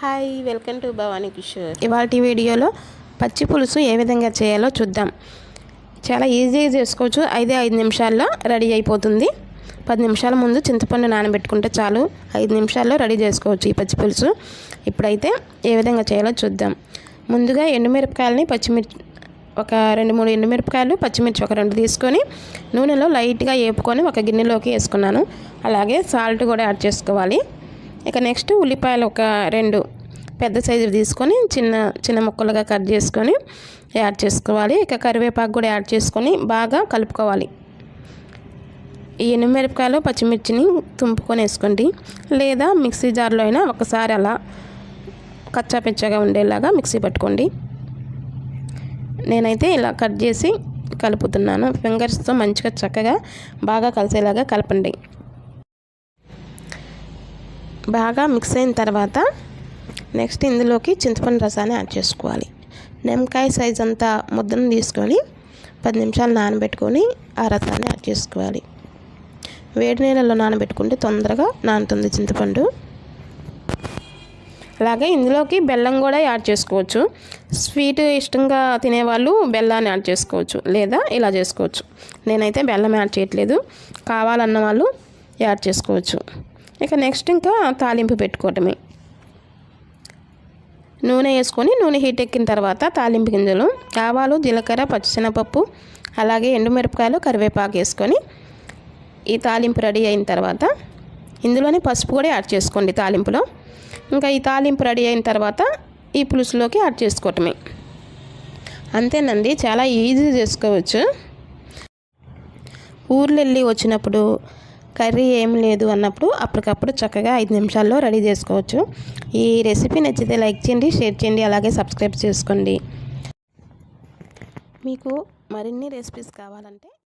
Hi welcome to Bhavani Kishore. ఇవాళ వీడియోలో పచ్చి పులుసు ఏ విధంగా చేయాలో చూద్దాం. చాలా ఈజీగా చేసుకోవచ్చు. ఐదే ఐదు నిమిషాల్లో రెడీ అయిపోతుంది. పది నిమిషాల ముందు చింతపండు నానబెట్టుకుంటే చాలు. ఐదు నిమిషాల్లో రెడీ చేసుకోవచ్చు ఈ పచ్చి పులుసు. ఇప్పుడైతే ఏ విధంగా చేయాలో చూద్దాం. ముందుగా ఎండుమిరపకాయలని పచ్చిమిర్చి ఒక రెండు మూడు ఎండుమిరపకాయలు పచ్చిమిర్చి ఒక రెండు తీసుకొని నూనెలో లైట్గా వేపుకొని ఒక గిన్నెలోకి వేసుకున్నాను. అలాగే సాల్ట్ కూడా యాడ్ చేసుకోవాలి. ఇక నెక్స్ట్ ఉల్లిపాయలు ఒక రెండు పెద్ద సైజు తీసుకొని చిన్న చిన్న ముక్కలుగా కట్ చేసుకొని యాడ్ చేసుకోవాలి. ఇక కరివేపాకు కూడా యాడ్ చేసుకొని బాగా కలుపుకోవాలి. ఈ ఎనిమిరపకాయలు పచ్చిమిర్చిని తుంపుకొని వేసుకోండి. లేదా మిక్సీ జార్లో అయినా ఒకసారి అలా కచ్చాపెచ్చగా ఉండేలాగా మిక్సీ పట్టుకోండి. నేనైతే ఇలా కట్ చేసి కలుపుతున్నాను. ఫింగర్స్తో మంచిగా చక్కగా బాగా కలిసేలాగా కలపండి. బాగా మిక్స్ అయిన తర్వాత నెక్స్ట్ ఇందులోకి చింతపండు రసాన్ని యాడ్ చేసుకోవాలి. నిమ్మకాయ సైజ్ అంతా ముద్దను తీసుకొని పది నిమిషాలు నానబెట్టుకొని ఆ రసాన్ని యాడ్ చేసుకోవాలి. వేడి నీళ్ళలో నానబెట్టుకుంటే తొందరగా నానుతుంది చింతపండు. అలాగే ఇందులోకి బెల్లం కూడా యాడ్ చేసుకోవచ్చు. స్వీట్ ఇష్టంగా తినేవాళ్ళు బెల్లాన్ని యాడ్ చేసుకోవచ్చు లేదా ఇలా చేసుకోవచ్చు. నేనైతే బెల్లం యాడ్ చేయట్లేదు. కావాలన్న వాళ్ళు యాడ్ చేసుకోవచ్చు. ఇక నెక్స్ట్ ఇంకా తాలింపు పెట్టుకోవటమే. నూనె వేసుకొని నూనె హీట్ ఎక్కిన తర్వాత తాలింపు గింజలు ఆవాలు జీలకర్ర పచ్చిశనగపప్పు అలాగే ఎండుమిరపకాయలు కరివేపాకు వేసుకొని ఈ తాలింపు రెడీ అయిన తర్వాత ఇందులోనే పసుపు కూడా యాడ్ చేసుకోండి తాలింపులో. ఇంకా ఈ తాలింపు రెడీ అయిన తర్వాత ఈ పులుసులోకి యాడ్ చేసుకోవటమే. అంతేనండి చాలా ఈజీ చేసుకోవచ్చు. ఊర్లు వెళ్ళి వచ్చినప్పుడు కర్రీ ఏం లేదు అన్నప్పుడు అప్పటికప్పుడు చక్కగా ఐదు నిమిషాల్లో రెడీ చేసుకోవచ్చు. ఈ రెసిపీ నచ్చితే లైక్ చేయండి షేర్ చేయండి అలాగే సబ్స్క్రైబ్ చేసుకోండి. మీకు మరిన్ని రెసిపీస్ కావాలంటే